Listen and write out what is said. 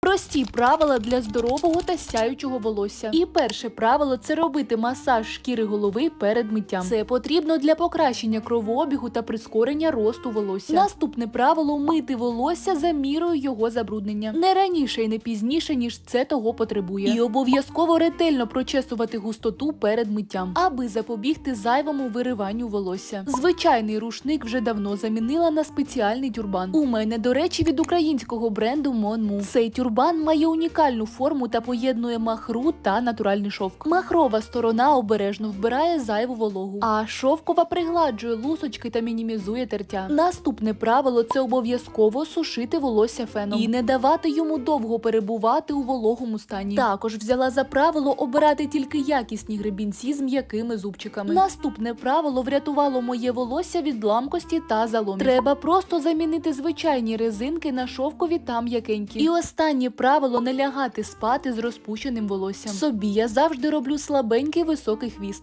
Прості правила для здорового та сяючого волосся. І перше правило це робити масаж шкіри голови перед миттям. Це потрібно для покращення кровообігу та прискорення росту волосся. Наступне правило мити волосся за мірою його забруднення. Не раніше і не пізніше, ніж це того потребує. І обов'язково ретельно прочесувати густоту перед миттям, аби запобігти зайвому вириванню волосся. Звичайний рушник вже давно замінила на спеціальний тюрбан. У мене, до речі, від українського бренду Monmu. Цей тюрбан має унікальну форму та поєднує махру та натуральний шовк. Махрова сторона обережно вбирає зайву вологу, а шовкова пригладжує лусочки та мінімізує тертя. Наступне правило це обов'язково сушити волосся феном і не давати йому довго перебувати у вологому стані. Також взяла за правило обирати тільки якісні гребінці з м'якими зубчиками. Наступне правило врятувало моє волосся від ламкості та заломів. Треба просто замінити звичайні резинки на шовкові та м'якенькі. І останнє правило не лягати спати з розпущеним волоссям. Собі я завжди роблю слабенький високий хвіст.